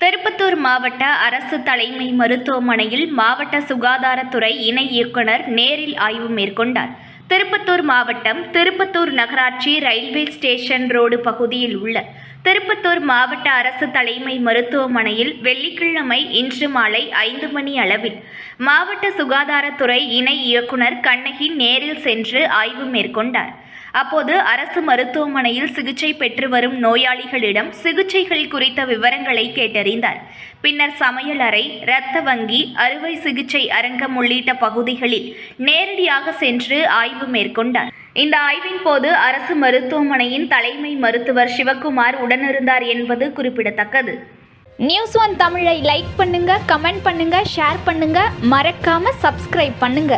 திருப்பத்தூர் மாவட்ட அரசு தலைமை மருத்துவமனையில் மாவட்ட சுகாதாரத்துறை இணை இயக்குனர் நேரில் ஆய்வு மேற்கொண்டார். திருப்பத்தூர் மாவட்டம் திருப்பத்தூர் நகராட்சி ரயில்வே ஸ்டேஷன் ரோடு பகுதியில் உள்ள திருப்பத்தூர் மாவட்ட அரசு தலைமை மருத்துவமனையில் வெள்ளிக்கிழமை இன்று மாலை ஐந்து மணி அளவில் மாவட்ட சுகாதாரத்துறை இணை இயக்குனர் கண்ணகி நேரில் சென்று ஆய்வு மேற்கொண்டார். அப்போது அரசு மருத்துவமனையில் சிகிச்சை பெற்று வரும் நோயாளிகளிடம் சிகிச்சைகள் குறித்த விவரங்களை கேட்டறிந்தார். பின்னர் சமையல் அறை இரத்த வங்கி அறுவை சிகிச்சை அரங்கம் உள்ளிட்ட பகுதிகளில் நேரடியாக சென்று ஆய்வு மேற்கொண்டார். இந்த ஆய்வின் போது அரசு மருத்துவமனையின் தலைமை மருத்துவர் சிவக்குமார் உடனிருந்தார் என்பது குறிப்பிடத்தக்கது. நியூஸ் ஒன் தமிழை லைக் பண்ணுங்க கமெண்ட் பண்ணுங்க ஷேர் பண்ணுங்க. மறக்காம சப்ஸ்கிரைப் பண்ணுங்க.